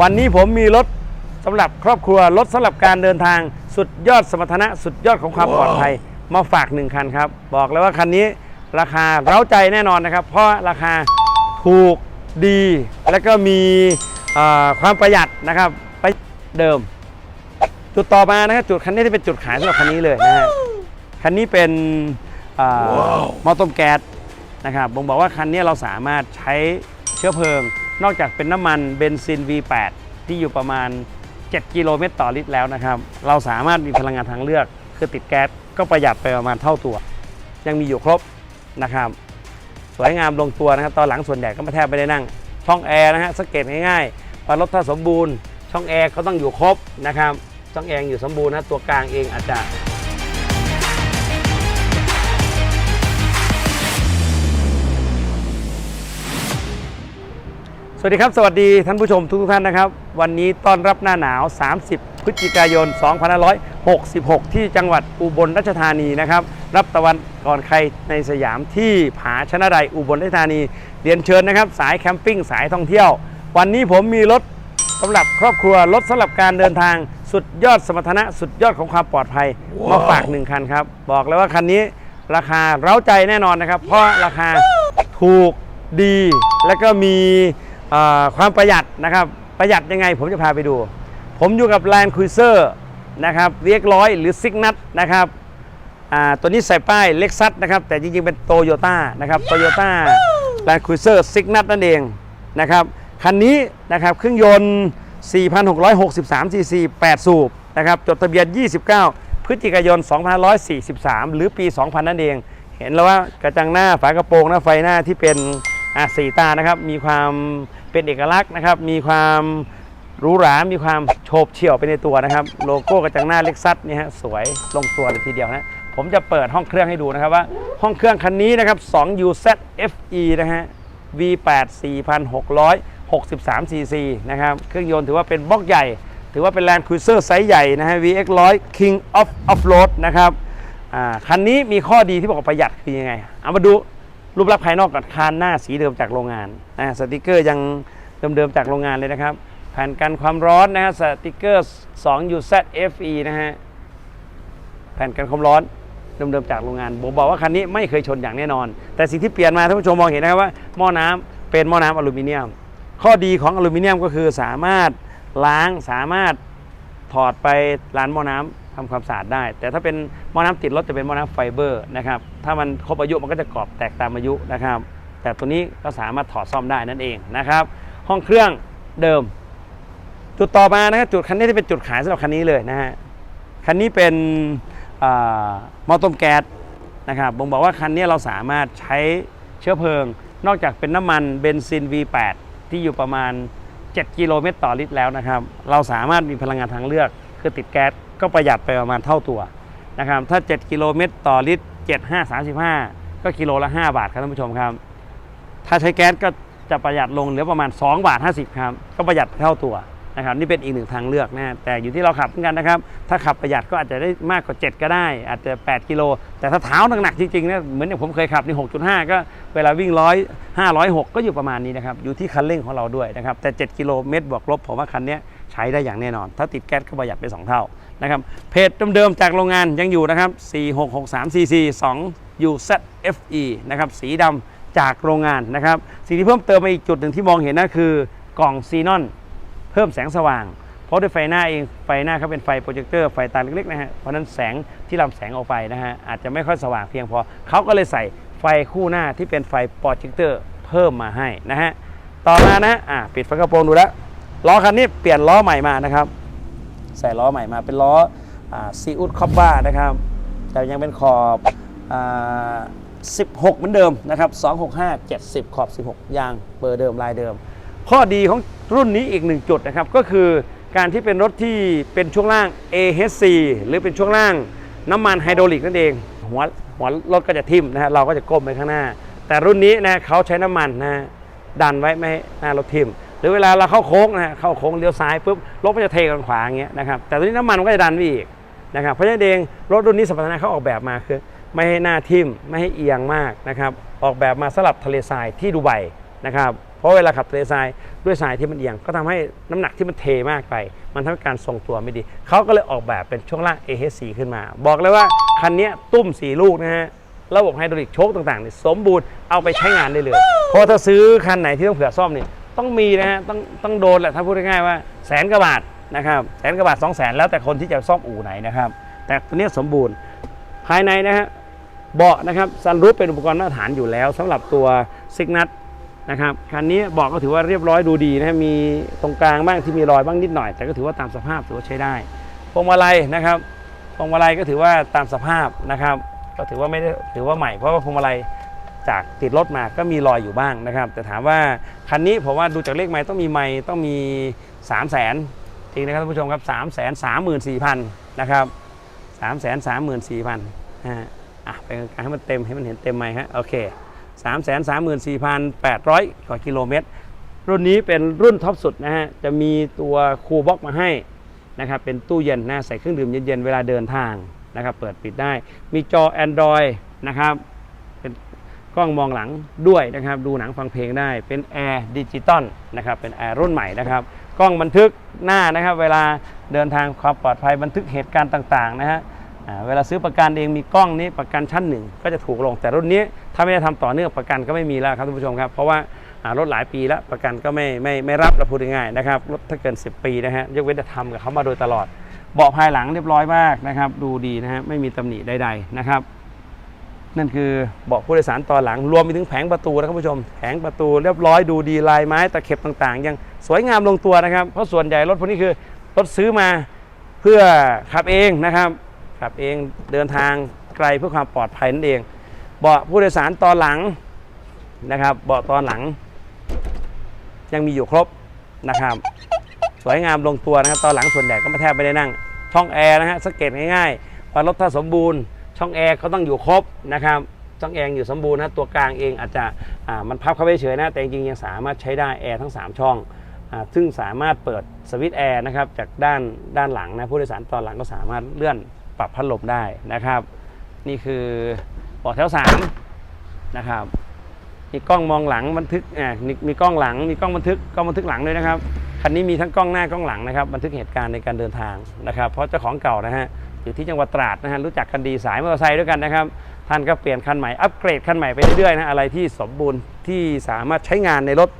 วันนี้ผมมีรถสำหรับครอบครัวรถสำหรับการเดินทางสุดยอดสมรรถนะ สุดยอดของความปลอดภัย มาฝากหนึ่งคันครับ บอกเลยว่าคันนี้ราคาเร้าใจแน่นอนนะครับ เพราะราคาถูกดี แล้วก็มีเอ่อความประหยัดนะครับไปเดิม จุดต่อมานะครับจุดคันนี้ที่เป็นจุดขายสำหรับคันนี้เลยนะฮะคันนี้เป็นเอ่อหม้อต้มแก๊สนะครับผมบอกว่าคันนี้เราสามารถใช้เชื้อเพลิง นอกจากเป็นน้ำมันเบนซิน V8 ที่อยู่ประมาณ 7 กิโลเมตรต่อลิตรแล้วนะครับ เราสามารถมีพลังงานทางเลือก คือติดแก๊สก็ประหยัดไปประมาณเท่าตัว ยังมีอยู่ครบนะครับ สวยงามลงตัวนะครับ ตอนหลังส่วนใหญ่ก็ไม่แทบไม่ได้นั่ง ช่องแอร์นะฮะสังเกตง่ายๆว่ารถถ้าสมบูรณ์ ช่องแอร์ก็ต้องอยู่ครบนะครับ ช่องแอร์อยู่สมบูรณ์นะตัวกลางเองอาจจะ สวัสดีครับ สวัสดีท่านผู้ชมทุกๆท่านนะครับ วันนี้ต้อนรับหน้าหนาว 30 พฤศจิกายน 2566 ที่จังหวัดอุบลราชธานีนะครับ รับตะวันก่อนใครในสยามที่ผาชนะใดอุบลราชธานี เรียนเชิญนะครับ สายแคมปิ้งสายท่องเที่ยว วันนี้ผมมีรถสำหรับครอบครัวรถสำหรับการเดินทางสุดยอดสมรรถนะสุดยอดของความปลอดภัยมาฝากหนึ่งคันครับ บอกเลยว่าคันนี้ราคาเร้าใจแน่นอนนะครับ เพราะราคาถูกดีแล้วก็มีเอ่อ ความประหยัดนะครับประหยัดยังไงผมจะพาไปดู ผมอยู่กับ Land Cruiser นะครับเรียกร้อยหรือซิกนัทนะครับตัวนี้ใส่ป้ายเล็กซัสนะครับ แต่จริงๆ เป็นโตโยต้านะครับโตโยต้า Land Cruiser ซิกนัทนั่นเองนะครับคันนี้นะครับเครื่องยนต์ 4,663 cc 8สูบนะครับจดทะเบียน 29 พฤศจิกายน2543 หรือปี 2000 นั่นเอง เห็นแล้วว่ากระจังหน้าฝากระโปรงหน้าไฟหน้าที่เป็นสีตานะครับมีความ เป็นเอกลักษณ์นะครับ มีความหรูหรา มีความโฉบเฉี่ยวไปในตัวนะครับ โลโก้กระจังหน้าเล็กซัสนี่ฮะสวยลงตัวเลยทีเดียวนะผมจะเปิดห้องเครื่องให้ดูนะครับว่า ห้องเครื่องคันนี้นะครับ 2 UZ FE นะฮะ V8 4,663 cc นะครับ เครื่องยนต์ถือว่าเป็นบล็อกใหญ่ ถือว่าเป็น Land Cruiser ไซส์ใหญ่นะฮะ VX 100 King of Off-road นะครับอ่าคันนี้มีข้อดีที่บอกประหยัดคือยังไง เอามาดู รูปลักษณ์ภายนอกก่อนคานหน้าสีเดิมจากโรงงานอ่าสติกเกอร์ยังเดิมๆจากโรงงานเลยนะครับแผ่นกันความร้อนนะฮะสติกเกอร์2 UZ FE นะฮะแผ่นกันความร้อนเดิมๆจากโรงงานผมบอกว่าคันนี้ไม่เคยชนอย่างแน่นอน แต่สิ่งที่เปลี่ยนมาท่านผู้ชมมองเห็นนะครับว่าหม้อน้ำเป็นหม้อน้ำอลูมิเนียม ข้อดีของอลูมิเนียมก็คือสามารถล้างสามารถถอดไปร้านหม้อน้ำ ทำความสะอาดได้ แต่ถ้าเป็นหม้อน้ำติดรถจะเป็นหม้อน้ำไฟเบอร์นะครับถ้ามันครบอายุมันก็จะกรอบแตกตามอายุนะครับ แต่ตัวนี้ก็สามารถถอดซ่อมได้นั่นเองนะครับ ห้องเครื่องเดิม จุดต่อมานะครับจุดคันนี้ที่เป็นจุดขายสำหรับคันนี้เลยนะฮะคันนี้เป็นเอ่อหม้อต้มแก๊สนะครับผมบอกว่าคันนี้เราสามารถใช้เชื้อเพลิง นอกจากเป็นน้ำมันเบนซิน V8 ที่อยู่ประมาณ 7 กิโลเมตรต่อลิตรแล้วนะครับ เราสามารถมีพลังงานทางเลือกคือติดแก๊ส ก็ประหยัดไปประมาณเท่าตัวนะครับถ้า 7 กิโลเมตรต่อลิตร 7 5 35 ก็กิโลละ 5 บาทครับท่านผู้ชมครับ ถ้าใช้แก๊สก็จะประหยัดลงเหลือประมาณ 2 บาท 50 ครับ ก็ประหยัดเท่าตัวนะครับนี่เป็นอีกหนึ่งทางเลือกนะแต่อยู่ที่เราขับเหมือนกันนะครับ ถ้าขับประหยัดก็อาจจะได้มากกว่า 7 ก็ได้ อาจจะ 8 กิโล แต่ถ้าเท้าหนักๆจริงๆเนะเหมือนอย่างผมเคยขับนี่6.5 ก็เวลาวิ่งร้อยห้าร้อยหกก็อยู่ประมาณนี้นะครับอยู่ที่คันเร่งของเราด้วยนะครับแต่ 7 กิโลเมตรบวกลบผมว่าคันนี้ ใช้ได้อย่างแน่นอน ถ้าติดแก๊สก็ประหยัดไป 2 เท่านะครับเพจเดิมๆจากโรงงานยังอยู่นะครับ 4663 cc 2 UZFE นะครับสีดำจากโรงงานนะครับสิ่งที่เพิ่มเติมมาอีกจุดหนึ่งที่มองเห็นนะคือกล่องซีนอน เพิ่มแสงสว่าง เพราะด้วยไฟหน้าเองไฟหน้าเขาเป็นไฟโปรเจคเตอร์ไฟตาเล็กๆนะฮะเพราะนั้นแสงที่ลำแสงออกไปนะฮะอาจจะไม่ค่อยสว่างเพียงพอเขาก็เลยใส่ไฟคู่หน้าที่เป็นไฟโปรเจคเตอร์เพิ่มมาให้นะฮะต่อมานะอะปิดฝากระโปรงดูแล้ว ล้อคันนี้เปลี่ยนล้อใหม่มานะครับ ใส่ล้อใหม่มาเป็นล้อซีอุดคอปบ้านะครับ แต่ยังเป็นขอบอ16 เหมือนเดิมนะครับ 265 70 ขอบ 16 ยางเบอร์เดิมลายเดิม ข้อดีของรุ่นนี้อีกหนึ่งจุดนะครับ ก็คือการที่เป็นรถที่เป็นช่วงล่าง AHC หรือเป็นช่วงล่างน้ำมันไฮดรอลิกนั่นเอง หัวหัวรถก็จะทิ่มนะฮะเราก็จะก้มไปข้างหน้า แต่รุ่นนี้นะเขาใช้น้ำมันนะฮะดันไว้ไม่ให้หน้ารถทิ่ม หรือเวลาเราเข้าโค้งนะเข้าโค้งเลี้ยวซ้ายปุ๊บรถก็จะเทกันขวาอย่างเงี้ยนะครับแต่ตัวนี้น้ำมันมันก็จะดันไปอีกนะครับเพราะฉะนั้นเองรถรุ่นนี้สมรรถนะเขาออกแบบมาคือ ไม่ให้หน้าทิ่มไม่ให้เอียงมากนะครับออกแบบมาสำหรับทะเลทรายที่ดูไบนะครับเพราะเวลาขับทะเลทรายด้วยทรายที่มันเอียง ก็ทำให้น้ำหนักที่มันเทมากไป มันทำให้การทรงตัวไม่ดี เขาก็เลยออกแบบเป็นช่วงล่าง AHC ขึ้นมา บอกเลยว่าคันนี้ตุ้ม4ลูกนะฮะระบบไฮดรอลิกโชคต่างๆเนี่ยสมบูรณ์เอาไปใช้งานได้เลยเพราะถ้าซื้อคันไหนที่ต้องเผื่อซ่อมเนี่ย ต้องมีนะฮะต้องต้องโดนแหละถ้าพูดง่ายๆว่าแสนกว่าบาทนะครับแสนกว่าบาทสองแสนแล้วแต่คนที่จะซ่อมอู่ไหนนะครับ แต่ตัวนี้สมบูรณ์ภายในนะฮะเบาะนะครับซันรูปเป็นอุปกรณ์มาตรฐานอยู่แล้วสำหรับตัวซิกนัทนะครับคันนี้เบาะก็ถือว่าเรียบร้อยดูดีนะฮะมีตรงกลางบ้างที่มีรอยบ้างนิดหน่อย แต่ก็ถือว่าตามสภาพถือว่าใช้ได้พวงมาลัยนะครับพวงมาลัยก็ถือว่าตามสภาพนะครับ ก็ถือว่าไม่ได้ถือว่าใหม่เพราะว่าพวงมาลัย จากติดรถมาก็มีรอยอยู่บ้างนะครับ แต่ถามว่าคันนี้ผมว่าดูจากเลขไม้ต้องมีไม้ต้องมี 3 0 0แสนจริงนะครับท่านผู้ชมครับ3 3 4 0 0 0นะครับ3 3 4 0 0 0นะฮะอะไปการให้มันเต็มให้มันเห็นเต็มไม้ฮะโอเค3 3 4 800 กว่ากิโลเมตร รุ่นนี้เป็นรุ่นท็อปสุดนะฮะจะมีตัวคูลบ็อกมาให้นะครับเป็นตู้เย็นนะใส่เครื่องดื่มเย็นๆเวลาเดินทางนะครับเปิดปิดได้มีจอ Android นะครับ กล้องมองหลังด้วยนะครับ ดูหนังฟังเพลงได้เป็นแอร์ดิจิตอลนะครับ เป็นแอร์รุ่นใหม่นะครับ กล้องบันทึกหน้านะครับ เวลาเดินทางความปลอดภัยบันทึกเหตุการณ์ต่างๆนะฮะเวลาซื้อประกันเองมีกล้องนี้ประกันชั้นหนึ่งก็จะถูกลงแต่รุ่นนี้ถ้าไม่ได้ทำต่อเนื่องประกันก็ไม่มีแล้วครับท่านผู้ชมครับ เพราะว่ารถหลายปีแล้วประกันก็ไม่ไม่ไม่รับเราพูดง่ายๆนะครับรถถ้าเกิน 10 ปีนะฮะยกเว้นจะทำกับเขามาโดยตลอด เบาะภายหลังเรียบร้อยมากนะครับ ดูดีนะฮะไม่มีตำหนิใดๆนะครับ นั่นคือเบาะผู้โดยสารตอนหลัง รวมไปถึงแผงประตูนะครับผู้ชม แผงประตูเรียบร้อยดูดีลายไม้ตะเข็บต่างๆ ยังสวยงามลงตัวนะครับ เพราะส่วนใหญ่รถพวกนี้คือรถซื้อมาเพื่อขับเองนะครับขับเองเดินทางไกลเพื่อความปลอดภัยนั่นเอง เบาะผู้โดยสารตอนหลังนะครับเบาะตอนหลัง ยังมีอยู่ครบนะครับ สวยงามลงตัวนะครับ ตอนหลังส่วนใหญ่ก็ไม่แทบไม่ได้นั่งช่องแอร์นะฮะสังเกตง่ายๆว่ารถถ้าสมบูรณ์ ช่องแอร์เขาต้องอยู่ครบนะครับช่องแอร์อยู่สมบูรณ์นะตัวกลางเองอาจจะมันพับเข้าไปเฉยนะแต่จริงๆยังสามารถใช้ได้แอร์ทั้ง 3 ช่องซึ่งสามารถเปิดสวิตช์แอร์นะครับจากด้านด้านหลังนะผู้โดยสารตอนหลังก็สามารถเลื่อนปรับพัดลมได้นะครับ นี่คือเบาะแถว3นะครับมีกล้องมองหลังบันทึกอ่ามมีกล้องหลัง มีกล้องบันทึกกล้องบันทึกหลังด้วยนะครับคันนี้มีทั้งกล้องหน้ากล้องหลังนะครับบันทึกเหตุการณ์ในการเดินทางนะครับ เพราะเจ้าของเก่านะฮะ อยู่ที่จังหวัดตราดนะฮะรู้จักกันดีสายมอเตอร์ไซค์ด้วยกันนะครับ ท่านก็เปลี่ยนคันใหม่อัปเกรดคันใหม่ไปเรื่อยๆนะอะไรที่สมบูรณ์ที่สามารถใช้งานในรถ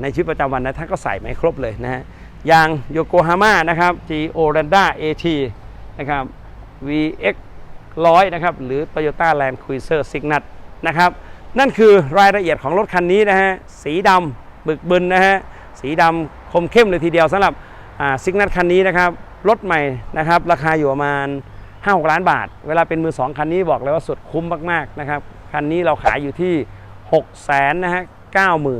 ในชีวิตประจำวันนะท่านก็ใส่มาให้ครบเลยนะฮะยางโยโกฮาม่านะครับ G o r a n d a AT นะครับ VX 100นะครับหรือ Toyota Land Cruiser Signal นะครับนั่นคือรายละเอียดของรถคันนี้นะฮะสีดำบึกบึนนะฮะสีดำคมเข้มเลยทีเดียวสำหรับซิกนัทคันนี้นะครับ รถใหม่นะครับราคาอยู่ประมาณ 5-6 ล้านบาท เวลาเป็นมือ2คันนี้บอกเลยว่าสุดคุ้มมากๆนะครับคันนี้เราขายอยู่ที่ 6 0 0 0 0นะฮะ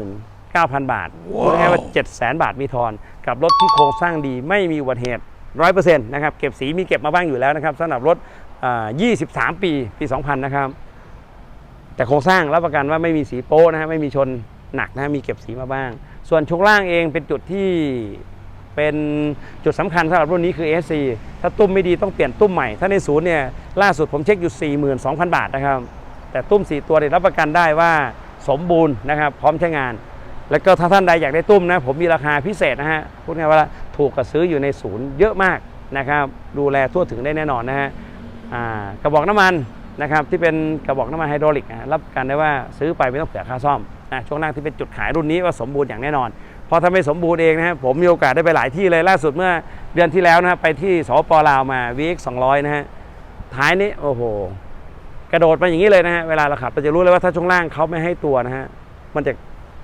99,000 บาทพูดง่ายว่า700,000 บาทมีทอน กับรถที่โครงสร้างดีไม่มีอุบัติเหตุ 100%นะครับเก็บสีมีเก็บมาบ้างอยู่แล้วนะครับสำหรับรถอ่า23 ปีปี 2000 นะครับ แต่โครงสร้างรับประกันว่าไม่มีสีโป๊ะนะฮะไม่มีชนหนักนะฮะมีเก็บสีมาบ้าง ส่วนช่วงล่างเองเป็นจุดที่ เป็นจุดสำคัญสำหรับรุ่นนี้คือ SC ถ้าตุ้มไม่ดีต้องเปลี่ยนตุ้มใหม่ ถ้าในศูนย์เนี่ยล่าสุดผมเช็คอยู่ 42,000 บาทนะครับ แต่ตุ้ม 4 ตัวเนี่ยรับประกันได้ว่าสมบูรณ์นะครับ พร้อมใช้งาน แล้วก็ถ้าท่านใดอยากได้ตุ้มนะ ผมมีราคาพิเศษนะฮะพูดง่ายๆว่าถูกกว่าซื้ออยู่ในศูนย์เยอะมากนะครับ ดูแลทั่วถึงได้แน่นอนนะฮะกระบอกน้ำมันนะครับที่เป็นกระบอกน้ำมันไฮดรอลิกรับประกันได้ว่าซื้อไปไม่ต้องเสียค่าซ่อมนะช่วงล่างที่เป็นจุดขายรุ่นนี้ว่าสมบูรณ์อย่างแน่นอน เพราะถ้าไม่สมบูรณ์เองนะฮะผมมีโอกาสได้ไปหลายที่เลยล่าสุดเมื่อเดือนที่แล้วนะฮะไปที่สปลาวมา VX 200นะฮะท้ายนี้โอ้โห กระโดดมาอย่างนี้เลยนะฮะเวลาเราขับเราจะรู้เลยว่าถ้าช่วงล่างเขาไม่ให้ตัวนะฮะมันจะ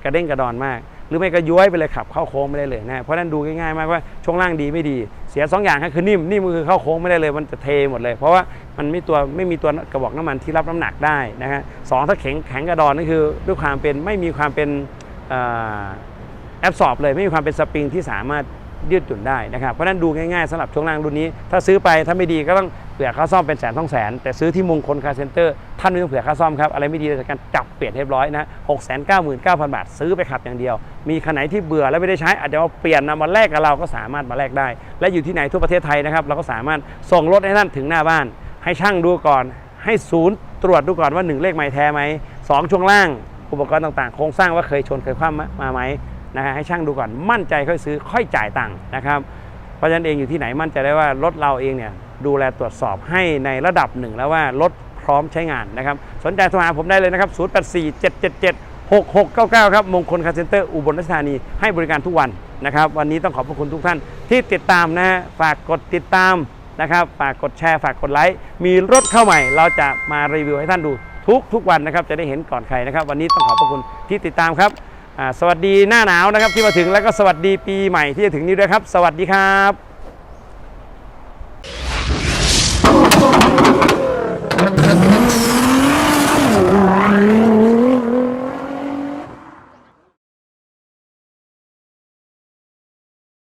กระเด้งกระดอนมาก หรือไม่ก็ย้วยไปเลยขับเข้าโค้งไม่ได้เลยนะเพราะนั้นดูง่ายๆมากว่าช่วงล่างดีไม่ดี เสียสองอย่างครับคือนิ่มนิ่มก็คือเข้าโค้งไม่ได้เลยมันจะเทหมดเลย เพราะว่ามันไม่ตัวไม่มีตัวกระบอกน้ำมันที่รับน้ำหนักได้นะฮะสองถ้าแข็งแข็งกระดอนนั่นคือด้วยความเป็นไม่มีความเป็น แอบสอบเลยไม่มีความเป็นสปริงที่สามารถยืดหยุ่นได้นะครับ เพราะนั้นดูง่ายๆสำหรับช่วงล่างรุ่นนี้ ถ้าซื้อไปถ้าไม่ดีก็ต้องเผื่อค่าซ่อมเป็นแสนสองแสน แต่ซื้อที่มงคลคาร์เซ็นเตอร์ท่านไม่ต้องเผื่อค่าซ่อมครับ อะไรไม่ดีจากการจับเปลี่ยนเรียบร้อยนะหกแสนเก้าหมื่นเก้าพันบาทซื้อไปขับอย่างเดียว มีคันไหนที่เบื่อแล้วไม่ได้ใช้อาจจะเอาเปลี่ยนนำมาแลกกับเราก็สามารถมาแลกได้ และอยู่ที่ไหนทั่วประเทศไทยนะครับเราก็สามารถส่งรถให้ท่านถึงหน้าบ้าน ให้ช่างดูก่อน ให้ศูนย์ตรวจดูก่อนว่าหนึ่งเลขไม้แท้ไหมสองช่วงล่างอุปกรณ์ต่างๆ โครงสร้างว่าเคยชนเคยคว่ำมมาไหม นะฮะให้ช่างดูก่อนมั่นใจค่อยซื้อค่อยจ่ายตังค์นะครับ เพราะฉะนั้นเองอยู่ที่ไหนมั่นใจได้ว่ารถเราเองเนี่ยดูแลตรวจสอบให้ในระดับหนึ่งแล้วว่ารถพร้อมใช้งานนะครับ สนใจโทรหาผมได้เลยนะครับ 084777 6699 ครับ มงคลคาร์เซ็นเตอร์ อุบลราชธานี ให้บริการทุกวันนะครับ วันนี้ต้องขอบพระคุณทุกท่านที่ติดตามนะฮะ ฝากกดติดตามนะครับ ฝากกดแชร์ ฝากกดไลค์ มีรถเข้าใหม่ เราจะมารีวิวให้ท่านดูทุกทุกวันนะครับ จะได้เห็นก่อนใครนะครับ วันนี้ต้องขอบพระคุณที่ติดตามครับ สวัสดีหน้าหนาวนะครับที่มาถึงแล้วก็สวัสดีปีใหม่ที่จะถึงนี้ด้วยครับ สวัสดีครับ